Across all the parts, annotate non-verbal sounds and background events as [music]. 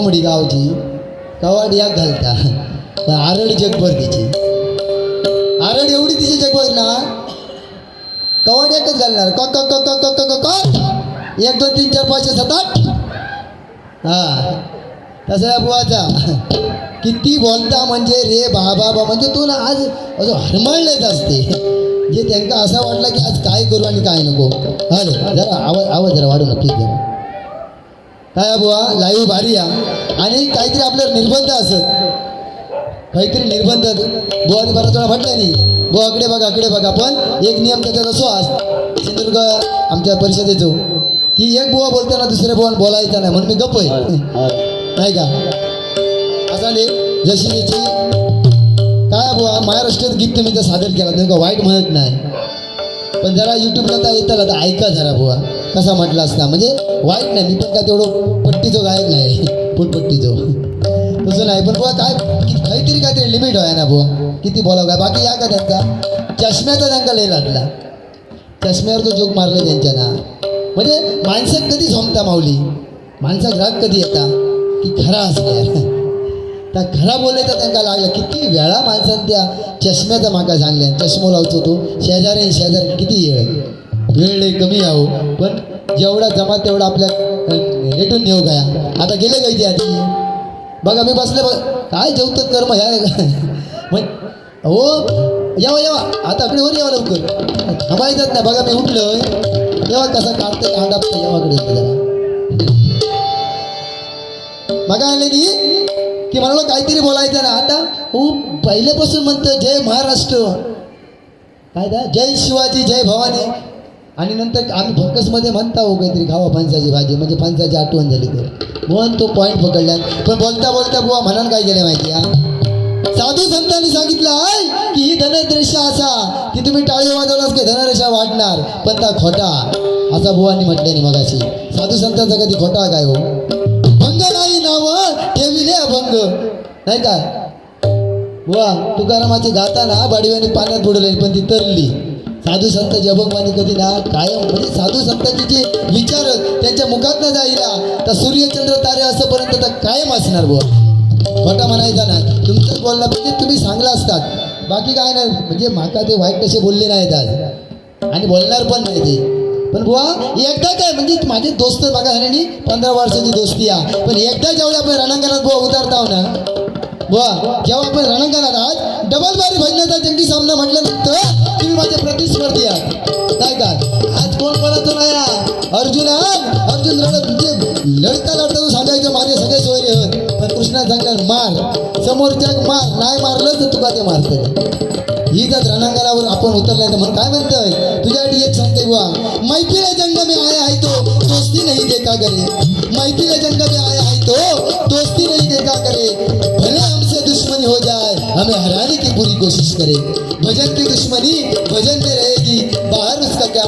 कोंबडी गावची कवाड्याक घालता. पण आरड जगभर तिची. आरड एवढी तिची जगभर ना कवाड घालणार. क क क क क क एक दोन तीन चार पाचशे सात आठ. हा. तसं आहे बुवाचा किती बोलता म्हणजे रे बाबा बा म्हणजे तू ना आज असं हरमळलेच असते. जे त्यांना असं वाटलं की आज काय करू आणि काय नको. हॅलो जरा आवाज आवाज जरा वाढू नक्कीच जरा. काय बुवा? लाईव्ह भारी या. आणि काहीतरी आपल्यावर निर्बंध असत. काहीतरी निर्बंध. बुवाने बराच वेळा म्हटलं नाही. बुवा अकडे बघा अकडे बघा. पण एक नियम त्याच्यात असो आज. सिंधुदुर्ग आमच्या परिषदेचो. की एक बुवा बोलताना दुसऱ्या बुवान बोलायचा नाही. म्हणून मी गप्प आहे नाही का? असा ले जशी काय बुवा? महाराष्ट्रात गीत तुम्ही तर सादर केला. तुम्ही वाईट म्हणत नाही. पण जरा युट्यूबला तर येताल. आता ऐका जरा बुवा. कसा म्हटला असता. म्हणजे वाईट नाही मी पण काय तेवढं पट्टीचो गायक नाही. फुटपट्टीचो तसं नाही. पण बुवा काय काहीतरी काहीतरी लिमिट आहे ना बुवा. किती बोलावं काय. बाकी या का त्यांचा? चष्म्याचा त्यांना लय लागला. चष्म्यावर तो जोक मारला त्यांच्या ना. म्हणजे माणसं कधी झोमता माऊली? माणसा राग कधी येता? की खरा असल्या त्या खरा बोलले तर त्यांना लागला. किती वेळा माणसांनी त्या चष्म्याचा माका सांगल्या. चष्मो लावतो तो. शेजारी शेजारी किती येळ. वेळ कमी आहो पण जेवढा जमा तेवढा आपल्या रेटून नेऊ गया. आता गेले काही ते आधी. बघा मी बसले बघ. काय जेवतात कर्म ह्या? [laughs] मग हो यावा यावा. आता आपली वर यावा लवकर. थांबायचंच नाही. बघा मी उठलोय. तेव्हा कसा काढते कांडापतं यावाकडे बघा आले की की म्हणलो काहीतरी बोलायचं ना. आता हो पहिल्यापासून म्हणतं जय महाराष्ट्र. काय जय शिवाजी जय भवानी. आणि नंतर आम्ही भक्कसमध्ये म्हणता हो काहीतरी खावा फणसाची भाजी. म्हणजे फणसाची आठवण झाली तर. म्हणून तो पॉईंट पकडला. पण बोलता बोलता बुवा म्हणान काय केलं माहिती आहे? साधू संतांनी सांगितलं आहे की ही धनरेषा असा की तुम्ही टाळी वाजवलास की धनरेषा वाढणार पण त्या खोटा. असा बुवांनी म्हटल्याने मगाशी. साधू संतांचा कधी खोटा काय हो? भंग नाही नाव ठेविले अभंग. नाही काय बुवा तुकारामाची गाताना बाडीवानी पाण्यात बुडवली पण ती तरली. साधू संत जबकवाणी कधी ना कायम. म्हणजे साधू संतांचे जे विचार त्यांच्या मुखात न जाईला तर सूर्यचंद्र तारे असंपर्यंत तर कायम असणार बुवा. खोटा म्हणायचा नाही. तुमचंच बोलणं म्हणजे तुम्ही चांगला असतात. बाकी काय नाही. म्हणजे माका ते वाईट कसे बोलले नाहीत आज. आणि बोलणार पण नाही ते. पण बुवा एकदा काय म्हणजे माझे दोस्त बघा हरणी पंधरा वर्षाची दोस्ती या पण एकदा जेवढे आपण रणांगणात बुवा उतरताव हो ना बुवा जेव्हा आपण रणांगणात आज डबल बारी भजनाचा जंगी सामना म्हटल्यानंतर तुम्ही माझे आहात काय? का आज कोण कोणाचं नाही अर्जुन आहे. अर्जुन रडत म्हणजे लढता लढता सांगायचं माझे सगळे सोयरे होत पण कृष्णा सांगणार मार. समोरच्या मार. नाही मारलं तर तुका ते मारतं ही जर रणांगणावर आपण उतरलाय तर म्हणून काय म्हणतोय? तुझ्यासाठी एक सांगते बुवा. मैत्रीला जंग मी आया आहे तो. दोस्ती नहीं देखा करे. मैत्रीला जंग मी आया आहे तो. दोस्ती नहीं देखा करे. भले हमसे दुश्मनी हो जाए हमें हराने की पूरी कोशिश करे। भजन की दुश्मनी भजन में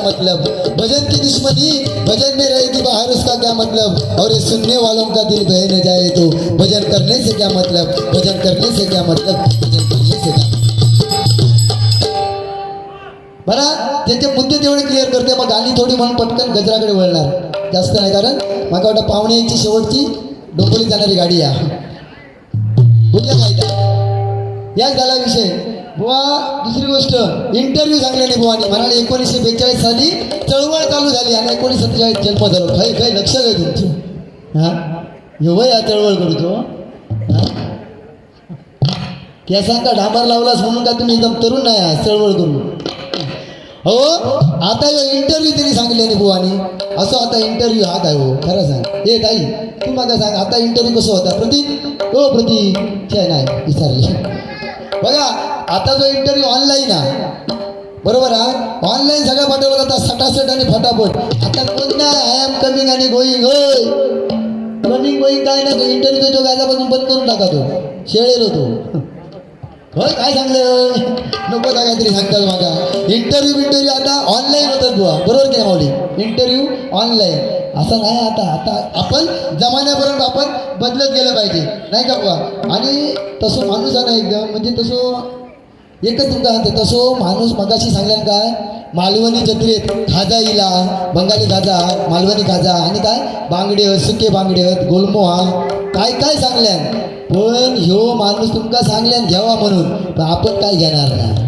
मतलब। भजन की दुश्मनी भजन में रहेगी बाहर उसका क्या मतलब? और ये सुनने वालों का दिल बह न जाए तो भजन करने से क्या मतलब? भजन करने से क्या मतलब? भजन करने से क्या बरा त्यांचे मुद्दे तेवढे क्लिअर करते मग गाणी थोडी म्हणून पटकन गजराकडे वळणार. जास्त नाही कारण मला वाटतं पाहुण्यांची शेवटची डोंबोली जाणारी गाडी या. बोलल्या काय याच झाला विषय बुवा दुसरी गोष्ट इंटरव्ह्यू सांगल्याने बुवानी. म्हणाले एकोणीसशे बेचाळीस साली चळवळ चालू झाली आणि एकोणीसशे सत्तेचाळीस जन्म झालो खै काही लक्ष आहे तुमचं हां? एवढं या चळवळ करतो हां? केसांका डांबर लावलास म्हणून का तुम्ही एकदम तरुण नाही आहात? चळवळ करू. हो? आता इंटरव्ह्यू त्यांनी नाही बुवानी. असं आता इंटरव्ह्यू हा काय हो. खरं सांग. ए ताई तू मला सांग आता इंटरव्ह्यू कसं होता? प्रतीक? हो प्रतीक. छे नाही विचारले बघा आता जो इंटरव्ह्यू ऑनलाईन आहे. बरोबर आहे? ऑनलाईन सगळं पाठवलं जातात सटासट आणि फटाफट. आता कोण नाही आय एम कमिंग आणि गोईंग होय. कमिंग गोईंग काय नाही इंटरव्ह्यू जो गाजापासून बंद करून टाका तो. शेळेल तो. होय काय सांगलं? नको का काहीतरी सांगतात माझा इंटरव्ह्यू इंटरव्ह्यू आता ऑनलाईन होतात बुवा. बरोबर की माऊली? इंटरव्ह्यू ऑनलाईन असं नाही आता. आता आपण जमान्यापर्यंत आपण बदलत गेलं पाहिजे. नाही का बुवा? आणि तसं माणूस आहे ना एकदम. म्हणजे तसं एकच तुमचा सांगतो तसो माणूस मगाशी सांगल्यान काय? मालवणी जत्रेत खाजा इला बंगाली खाजा मालवणी खाजा. आणि काय? बांगडे हत सुके बांगडे हत गोलमोहा. काय काय सांगल्यान? पण ह्यो माणूस तुमका सांगल्यान घ्यावा म्हणून पण आपण काय घेणार नाही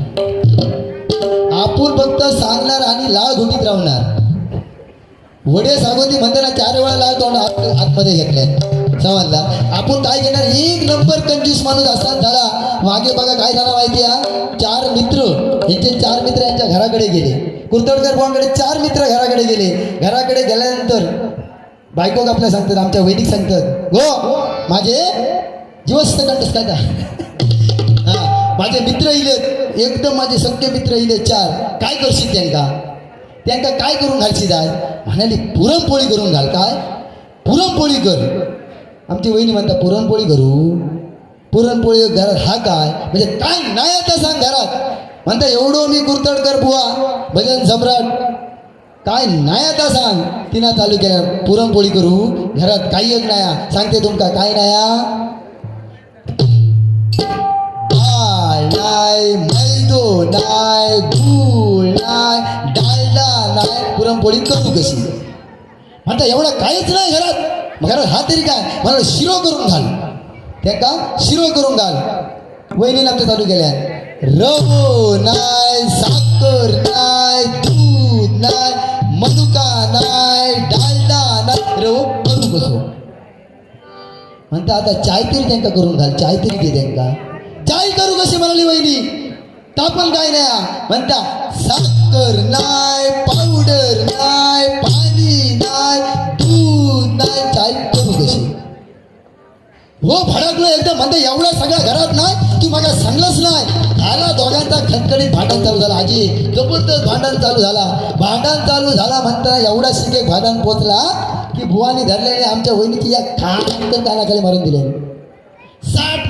आपण फक्त सांगणार आणि लाळ घुटीत राहणार. वडे सागोती म्हणताना चार वेळा लाळ तोंड आतमध्ये घेतले समजला? आपण काय घेणार? एक नंबर कंजूस माणूस असा झाला. मागे बघा काय झाला माहिती आहे? चार मित्र. यांचे चार मित्र यांच्या घराकडे गेले. कुर्तडकर भावांकडे चार मित्र घराकडे गेले. घराकडे गेल्यानंतर बायको आपल्या सांगतात आमच्या वैदिक सांगतात. हो माझे जीवस्त कंटस काय का हा माझे मित्र इलेत एकदम माझे सगळे मित्र इले चार. काय करशील त्यांका? त्यांका काय करून घालशील आज? म्हणाली पुरणपोळी करून घाल काय? पुरणपोळी कर. आमची वहिनी म्हणता पुरणपोळी करू? पुरणपोळी घरात हा काय? म्हणजे काय नाही आता सांग घरात. म्हणता एवढं मी कुर्तडकर बुवा. भजन सम्राट. काय नाही आता सांग. तिनं चालू केल्या पुरणपोळी करू. घरात काही एक नाही सांगते तुमका काय नाही डाळ नाय मैदो नाय गूळ नाय डालडा नाय पुरणपोळी करू कशी म्हणता एवढं काहीच नाही घरात मग घरात हा तरी काय मला शिरो करून घाल त्या का शिरो करून घाल वहिनीला आमच्या चालू केल्या रवो नाय साखर नाय दूध नाय मधुका नाय डालडा नाय रवो म्हणता आता चाय तरी त्यांका करून घाल चाय तरी दे त्यांका. चाय करू कशी म्हणाली वहिनी? तापण काय नाही. म्हणता साखर नाय पावडर नाय पाणी नाय दूध नाय चाय करू कशी? हो भडकलो एकदम. म्हणते एवढा सगळ्या घरात नाही तू मला सांगलंच नाही. झाला दोघांचा खटखडीत भांडण चालू झाला आजी. जबरदस्त भांडण चालू झाला. भांडण चालू झाला म्हणता एवढा शिके भांडण पोचला की बुवानी धरल्याने आमच्या वहिनीची या खाटकन कानाखाली मारून दिले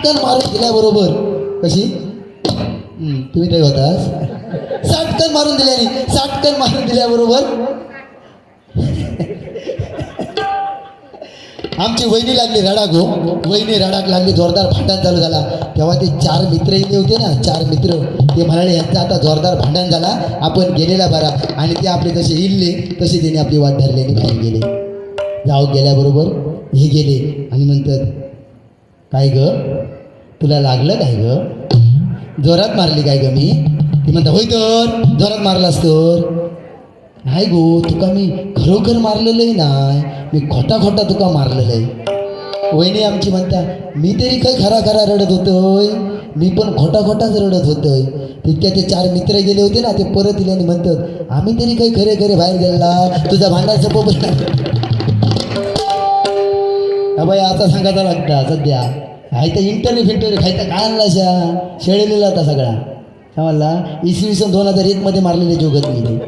कण मारून दिल्याबरोबर कशी? तुम्ही ते होतास कण मारून दिल्याने साटकन मारून दिल्याबरोबर आमची वहिनी लागली रडाक हो वहिनी रडाक लागली जोरदार भांडण चालू झाला. तेव्हा ते चार मित्र इथे होते ना चार मित्र. ते म्हणाले यांचा आता जोरदार भांडण झाला. आपण गेलेला बरा. आणि ते आपले जसे इल्ले तसे त्यांनी आपली वाट धरली आणि बाहेर गेले. जाऊ गेल्याबरोबर हे गेले. आणि म्हणतात काय ग? तुला लागलं काय ग? जोरात मारली काय ग मी? ती म्हणता होय तर जोरात मारलास तर. नाही गो तुका मी खरोखर मारलेलं नाही. मी खोटा खोटा तुका मारलेलं आहे वहिनी आमची म्हणता मी तरी काही खरा खरा रडत होतोय. मी पण खोटा खोटाच रडत होतोय. तितक्या ते चार मित्र गेले होते ना ते परत दिले आणि म्हणतात आम्ही तरी काही खरे खरे बाहेर गेला तुझा भांडायचं पोपट बाई आता सांगायचा लागता सध्या. हाय तर इंटरव्ह्यू फिंटरव्ह्यू खायचा काय आणला शा शेळलेला होता सगळा. समजला इसवी सन दोन हजार एकमध्ये मारलेले जोगत गेले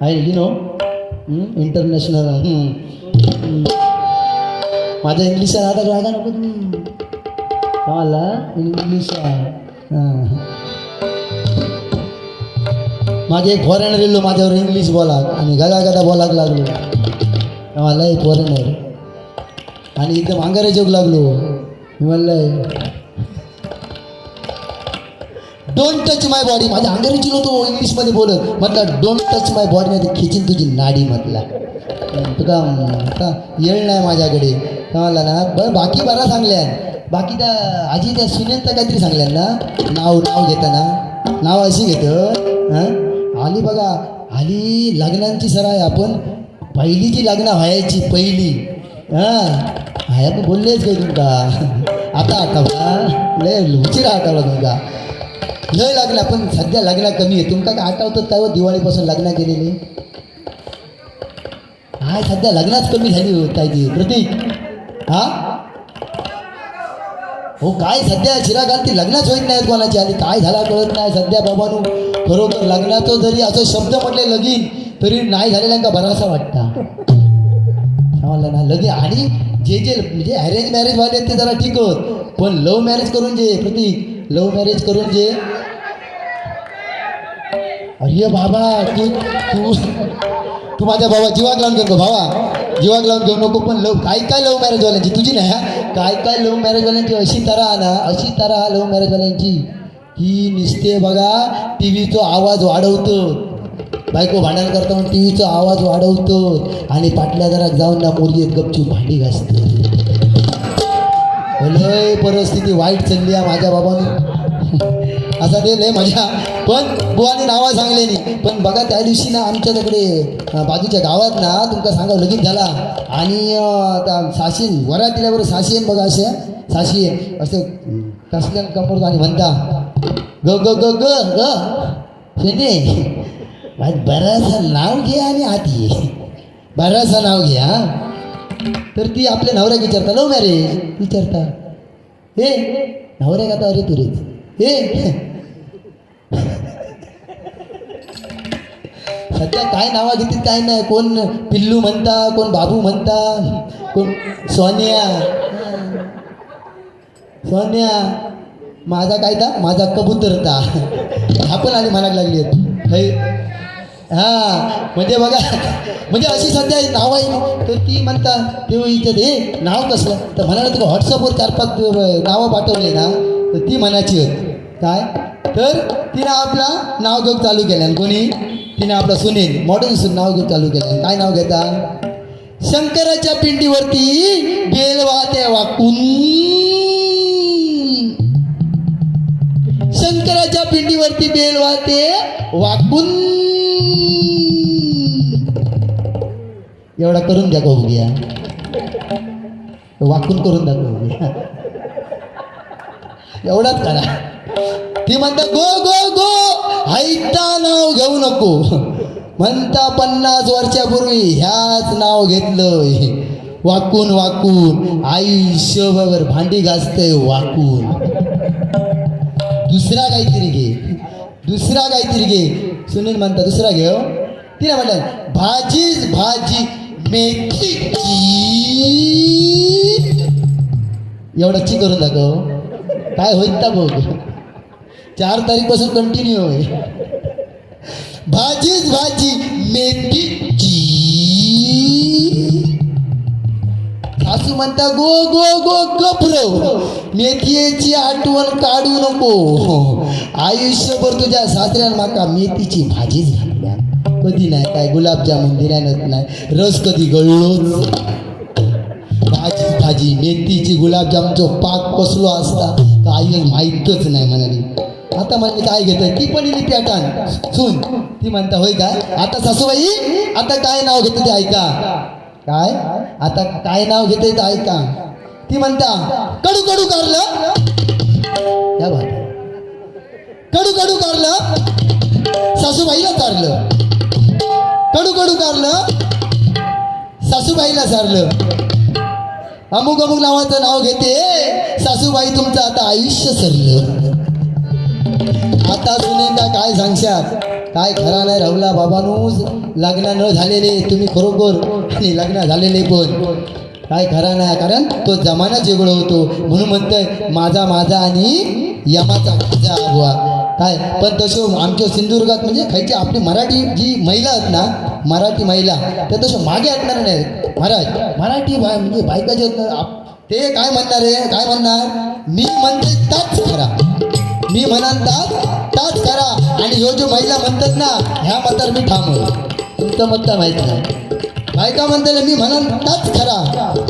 आहे यु नो इंटरनॅशनल माझ्या इंग्लिश आता रागा नको तुम्ही. समजला इंग्लिश माझे एक फॉरेनर येलो माझ्यावर इंग्लिश बोला आणि गदा गदा बोलायला लागलो. मला एक फॉरेनर आणि एकदम अंगारे जोग लागलो. मी म्हणलंय डोंट टच माय बॉडी माझ्या अंगारे नव्हतो इंग्लिशमध्ये बोलत म्हटलं डोंट टच माय बॉडी मध्ये खिचीन तुझी नाडी म्हटला. तुका आता येळ नाही माझ्याकडे. म्हणला ना बरं बाकी बरा सांगल्या बाकी त्या आजी त्या सुनेंत काहीतरी सांगल्या ना. नाव नाव घेताना नाव अशी घेतं हां? आली बघा आली लग्नांची सर आहे आपण. पहिली जी लग्न व्हायची पहिली. हां हाय तर बोललेच काही तुमका. आता आठवला? लय उशिरा आठवला तुमका. लय लागला पण सध्या लग्न कमी आहे. तुमका काय आठवतं काय हो? दिवाळीपासून लग्न केलेली? हाय सध्या लग्नाच कमी झाली हो काय ती प्रतीक. हा? हो काय सध्या शिरा घालती लग्नच होत नाहीत कोणाची आणि काय झाला कळत नाही सध्या बाबानू. खरोखर लग्नाचं जरी असं शब्द म्हटले लगीन तरी नाही झालेल्यांका बरासा वाटता? समजलं ना लगे आणि जे जे म्हणजे अरेंज मॅरेज वाले ते जरा ठीक होत. पण लव्ह मॅरेज करून जे प्रतीक. लव्ह मॅरेज करून जे अरे बाबा तू तू तू माझ्या भावा जीवाक लावून घेऊ नको भावा. जीवाक लावून घेऊ नको पण लव काय काय लव्ह मॅरेजवाल्यांची तुझी नाही हा? काय काय लव्ह मॅरेजवाल्यांची अशी तरा ना अशी तरा हा लव्ह मॅरेजवाल्यांची ही निसते बघा टी व्हीचा आवाज वाढवतो. बायको भांडण करता म्हणून टी व्हीचा आवाज वाढवतो आणि पाटल्या जरा जाऊन ना मुरगीत गपचूप भांडी घासते. लय परिस्थिती वाईट चालली आहे माझ्या बाबाने. असा ते लय माझ्या पण बुवाने नावं नाही. पण बघा त्या दिवशी ना आमच्या तिकडे बाजूच्या गावात ना तुमका सांगा लगीन झाला. आणि साशी वरात दिल्याबरोबर साशी आहे बघा असे साशी आहे असे कसल्या कपड आणि म्हणता ग ग ग ग ग सुने बरंचसं नाव घे आणि आत ये. बरंचसं नाव घे हा. तर ती आपल्या नवऱ्याक विचारता लव मॅरेज विचारता हे नवऱ्याक आता अरे तुरेच. हे. सध्या काय नावा घेतील काय नाही. कोण पिल्लू म्हणता कोण बाबू म्हणता कोण सोनिया. सोन्या माझा काय ता माझा कबूतरता. आपण पण म्हणायला लागली आहेत. हा म्हणजे बघा म्हणजे अशी सध्या नाव आहे. तर ती म्हणता तेव्हा इथं हे नाव कसलं? तर म्हणाला तुला व्हॉट्सअपवर चार पाच नावं पाठवले ना. तर ती म्हणायची होती. काय? तर तिनं आपला नाव घेऊन चालू केल्यान कोणी? तिनं आपला सुनील मॉडर्न सुन नाव घेऊन चालू केलं. काय नाव घेता? शंकराच्या पिंडीवरती बेलवात्या वाकून शंकराच्या पिंडीवरती बेल ते वाकून एवढा करून द्या गहू घ्या वाकून करून द्या बघूया एवढाच करा. ती म्हणता गो गो गो ऐकता नाव घेऊ नको. म्हणता पन्नास वर्षापूर्वी ह्याच नाव घेतलं वाकून वाकून आयुष्यभर भांडी घासतय वाकून. दुसरा काहीतरी घे. दुसरा काहीतरी घे. सुनील म्हणता दुसरा घे हो. तिने म्हटलं भाजीच भाजी. बेकी एवढं ची करून दाखव. काय होईल का बघ. चार तारीखपासून कंटिन्यू होय भाजीच भाजी मेथीची सासू म्हणता गो गो गो गप्र मेथीची आठवण काढू नको. आयुष्यभर तुझ्या सासऱ्यान माका मेथीची भाजीच घातल्या कधी नाही काय गुलाबजामुन दिल्यानंच नाही. रस कधी गळलोच भाजी भाजी मेथीची गुलाबजामचो पाक कसलो असता का आई माहीतच नाही म्हणाली. आता म्हणजे काय घेत ती पण इली पॅटर्न सुन ती म्हणता होय काय आता सासूबाई आता काय नाव घेते ते ऐका. काय? आता काय नाव घेते ते ऐका. ती म्हणता कडू कडू कारलं. या कडू कडू कारलं. सासूबाईला कारलं. कडू कडू कारलं सासूबाईला सारलं. अमुक अमुक नावाचं नाव घेते. सासूबाई तुमचं आता आयुष्य सरलं. आता सुनेंदा काय सांगशात? काय खरा नाही राहुला बाबानूच लग्न न झालेले तुम्ही खरोखर. आणि लग्न झालेले पण. काय खरा नाही कारण तो जमाना जेवढ होतो. म्हणून म्हणतोय माझा माझा आणि यमाचा माझा बुवा काय? पण तसं आमच्या सिंधुदुर्गात म्हणजे खायची आपली मराठी जी महिला आहेत ना मराठी महिला त्या तसं मागे हटणार नाही महाराज मराठी बाय म्हणजे बायका जे आहेत ना, ते काय म्हणणार आहे? काय म्हणणार? मी म्हणते ताच करा. मी म्हणाल ताच ताच करा. आणि ह्यो जो महिला म्हणतात ना ह्या मतार मी थांबव तुमचं मत माहीत नाही. बायका म्हणताना मी म्हणाल ताच खरा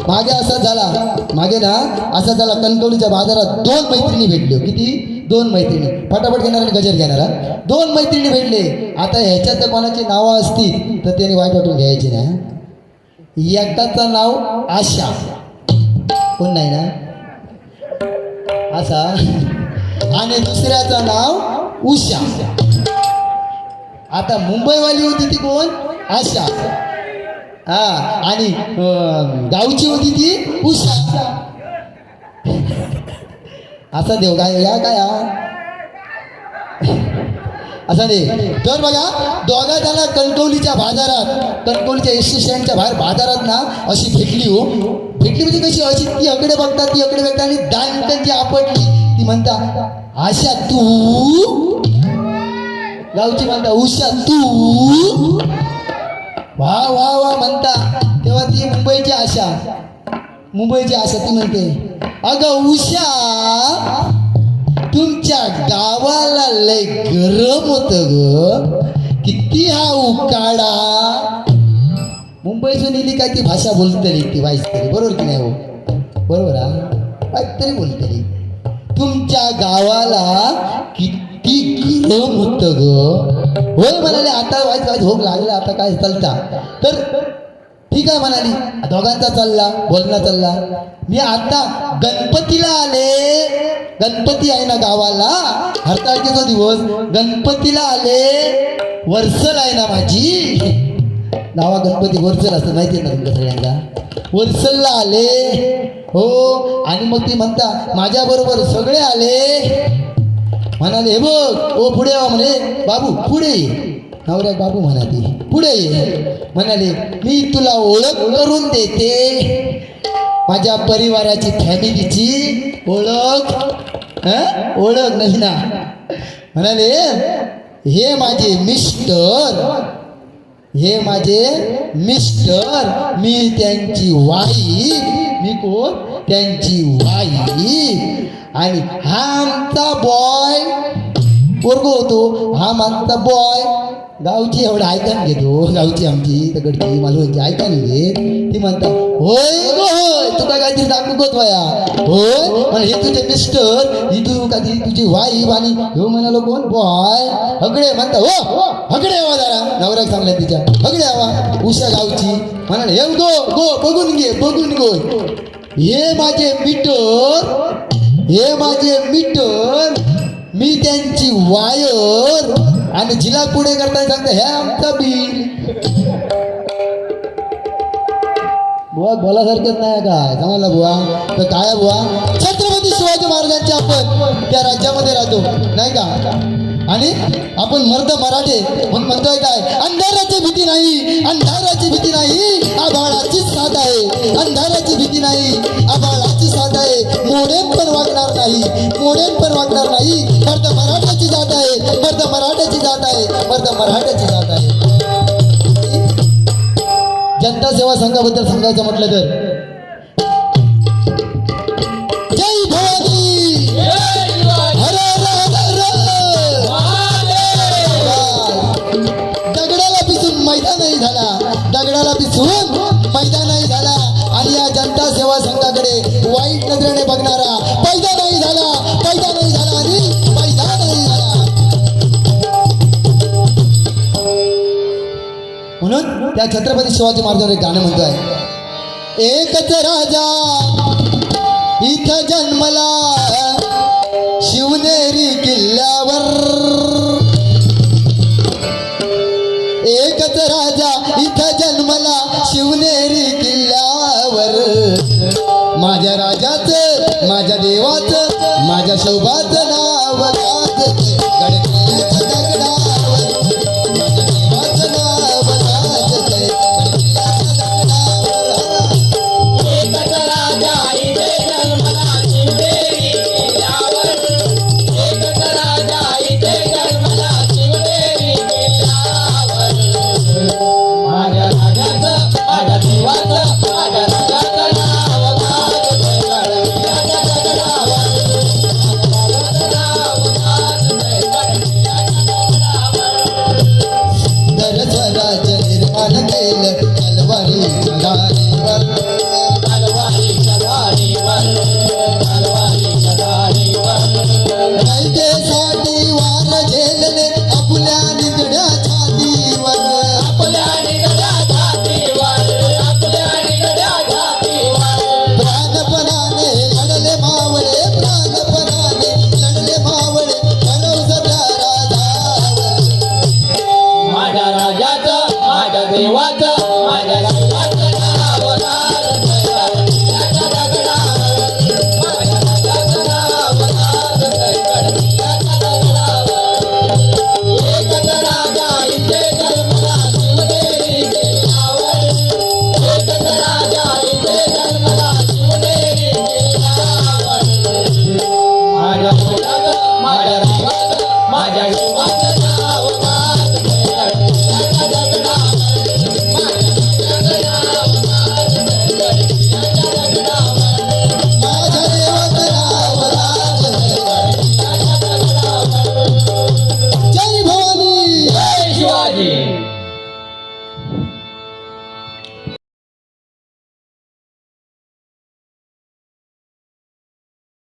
मागे असा झाला. मागे ना असा झाला कणकवलीच्या बाजारात दोन मैत्रिणी भेटल्यो किती? दोन मैत्रिणी. फटाफट घेणार आणि गजर घेणार दोन मैत्रिणी भेटले. आता ह्याच्यात जर कोणाची नावं असतील तर त्याने वाईट वाटून घ्यायची ना एकटाचं नाव आशा. कोण नाही ना? असा. आणि दुसऱ्याचं नाव उषा. आता मुंबईवाली होती ती कोण? आशा. हा आणि गावची होती ती उषा. असा देव काय या काय हा? असं नाही तर बघा दोघा त्याला कणकवलीच्या बाजारात कणकवलीच्या एस स्टँडच्या बाहेर बाजारात ना अशी फेकली हो. फेकली म्हणजे कशी अशी ती अकडे बघतात ती अकडे बघतात आणि दान जी आपटली. ती म्हणता आशा तू गावची म्हणता उषा तू वा वा वा म्हणता. तेव्हा ती मुंबईची आशा. मुंबईची आशा ती म्हणते अगं उषा तुमच्या गावाला लय गरम होत ग. किती हा उकाडा. मुंबईतून इली काय ती भाषा बोलतली ती वाईस तरी बरोबर की नाही हो? बरोबर हा? तरी बोलतली तुमच्या गावाला किती गरम होत ग. होय म्हणाले आता वाईस वाईस भोग लागला आता काय चालता? तर ठीक आहे म्हणाली दोघांचा चालला बोलणं चालला. मी आता गणपतीला आले. गणपती आहे ना गावाला? हरताळकीचा दिवस. गणपतीला आले. वर्सल आहे ना माझी? नावा गणपती वर्सल असतं माहिती ना तुमच्या सगळ्यांना? वर्सलला आले. हो आणि मग ती म्हणता माझ्याबरोबर सगळे आले. म्हणाले हे बघ ओ पुढे वा म्हणे. बाबू पुढे नवऱ्यात नवऱ्या बाबू म्हणा पुढे ये. म्हणाले मी तुला ओळख करून देते. माझ्या परिवाराची फॅमिलीची ओळख ओळख नाही ना? म्हणाले हे माझे मिस्टर हे माझे मिस्टर मी त्यांची वाईफ मी कोण? त्यांची वाईफ आणि हा आमचा बॉय पोरगो होतो हा आमचा बॉय गावची एवढं ऐकान घेतो गावची आमची तकडची मालवणची ऐकान घे. ती म्हणता होय गो होय तुका काहीतरी दाखवू गोत वया होय पण हे तुझे मिस्टर ही तू कधी तुझी वाईफ आणि ह्यो म्हणालो कोण? बॉय. हगडे म्हणता हो, हो हगडे हवा जरा. नवऱ्याक सांगल्या तिच्या हगडे हवा उषा गावची. म्हणाल हे गो गो बघून घे बघून गो हे माझे मिटर हे माझे मिटर मी त्यांची वायर आणि जिला पुढे करताना सांगता हे आमचा बिल. बुवा बोलासारखंच नाही काय? समजला बुवा. तर काय बुवा? छत्रपती शिवाजी महाराजांचे आपण त्या राज्यामध्ये राहतो नाही का? आणि आपण मर्द मराठे म्हणून म्हणतोय काय? अंधाराची भीती नाही अंधाराची भीती नाही आभाळाची साथ आहे. अंधाराची भीती नाही आभाळाची साथ आहे. मोडेन पण वागणार नाही मोडेन पण वागणार नाही. आहे मराठ्याची जात आहे. जनता सेवा संघाबद्दल सांगायचं म्हटलं तर. दगडाला पिसून मैदानही झाला. आणि या जनता सेवा संघाकडे वाईट नजरेने बघणारा त्या छत्रपती शिवाजी महाराजांवर एक गाणं म्हणतोय. एकच राजा इथं जन्मला. शिवनेरी किल्ल्यावर. एकच राजा इथं जन्मला. शिवनेरी किल्ल्यावर. माझ्या राजाचं माझ्या देवाचं माझ्या शोभाचं नाव